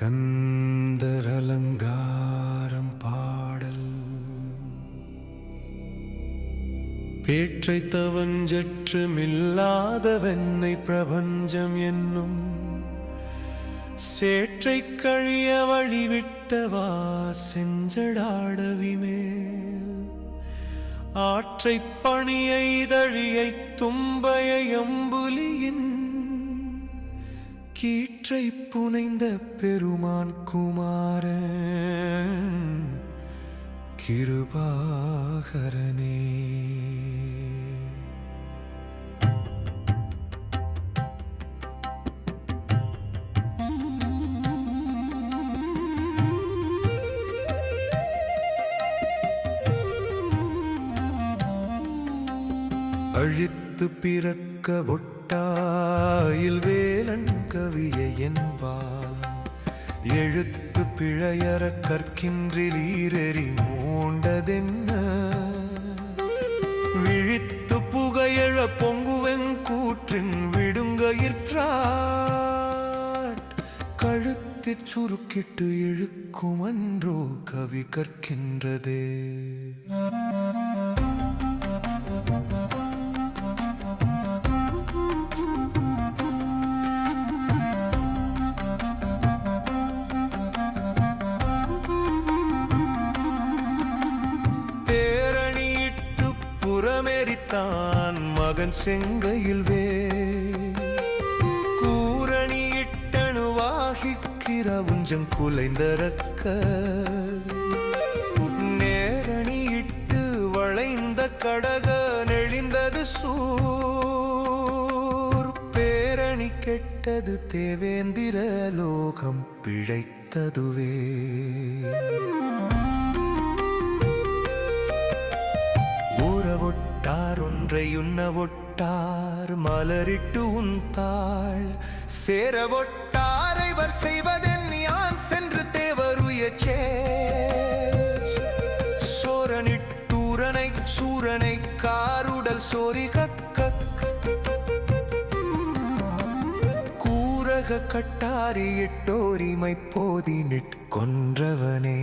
கந்தரலங்காரம் பாடல். பேற்றை தவஞ்சற்றுமில்லாதவென்னை பிரபஞ்சம் என்னும். சேற்றை கழிய வழிவிட்டவா செஞ்சடாடவிமேல் ஆற்றை பணியை தழியை தும்பையை அம்புலியின் கீற்றை புனைந்த பெருமான் குமாரன் கிருபாகரனே. அழித்து பிறக்க ஒட்டாயில் வேலன் கவியை என்பால் எழுத்து பிழையற கற்கின்றீரறி மூண்டதென்ன? விழித்து புகையழ பொங்குவெங் கூற்றின் விடுங்கயிற்றாட் கழுத்திற் சுருக்கிட்டு இழுக்குமன்றோ கவி கற்கின்றதே. புறமெரித்தான் மகன் செங்கையில் வே கூரணியிட்டணுவாகிக்கிற உஞ்சம் குலைந்தரக்க. நேரணியிட்டு வளைந்த கடக நெளிந்தது சூர். பேரணி கெட்டது தேவேந்திர லோகம் பிழைத்ததுவே. ஊறவொட்டார் ஒன்றை உண்ணவொட்டார் மலரிட்டு உந்தாள் சேரவொட்டார் இவர் செய்வதென் யான் சென்று தேவருயச்சே சோரனிட்டூரனை சூரனை காருடல் சோரி கக்க கூரக கட்டாரி எட்டோரிமை போதி நிற்கொன்றவனே